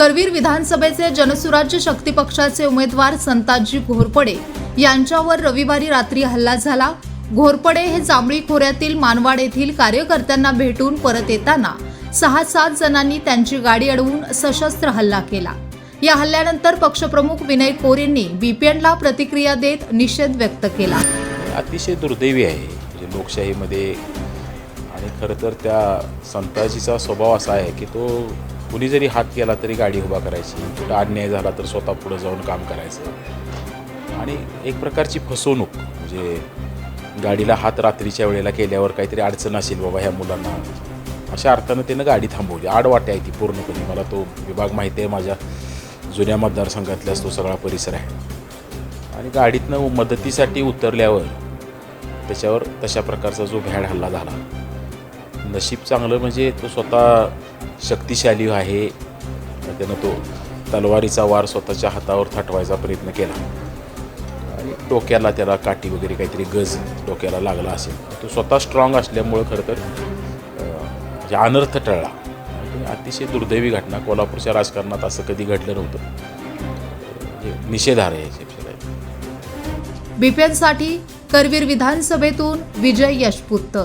करवीर विधानसभेचे जनसुराज्य शक्ती पक्षाचे उमेदवार संताजी घोरपडे यांच्यावर रविवारी रात्री हल्ला झाला. घोरपडे हे जांभळी खोऱ्यातील मानवाड येथील कार्यकर्त्यांना भेटून परत येताना सहा सात जणांनी त्यांची गाडी अडवून सशस्त्र हल्ला केला. या हल्ल्यानंतर पक्षप्रमुख विनय कोरेंनी बीपीएनला प्रतिक्रिया देत निषेध व्यक्त केला. अतिशय दुर्दैवी आहे. म्हणजे लोकशाहीमध्ये आणि खरं तर त्या संताजीचा स्वभाव असा आहे की तो कुणी जरी हात केला तरी गाडी उभा करायची. कुठं अन्याय झाला तर स्वतः पुढं जाऊन काम करायचं. आणि एक प्रकारची फसवणूक म्हणजे गाडीला हात रात्रीच्या वेळेला केल्यावर काहीतरी अडचण असेल बाबा ह्या मुलांना. अशा अर्थानं त्यानं गाडी थांबवली. आडवाटे आहे ती पूर्णपणे. मला तो विभाग माहिती आहे. माझ्या जुन्या मतदारसंघातलाच तो सगळा परिसर आहे. आणि गाडीतनं मदतीसाठी उतरल्यावर त्याच्यावर तशा प्रकारचा जो भ्याड हल्ला झाला. नशीब चांगलं म्हणजे तो स्वतः शक्तिशाली आहे. त्यानं तो तलवारीचा वार स्वतःच्या हातावर थाटवायचा प्रयत्न केला. आणि डोक्याला त्याला काठी वगैरे काहीतरी गज डोक्याला लागला असेल. तो स्वतः स्ट्रॉंग असल्यामुळं खरं तर म्हणजे अनर्थ टळला. अतिशय दुर्दैवी घटना. कोल्हापूरच्या राजकारणात असं कधी घडलं नव्हतं. निषेधार निषेधार्ह आहे याच्यापेक्षा करवीर विधानसभेतून विजय यशपुत्त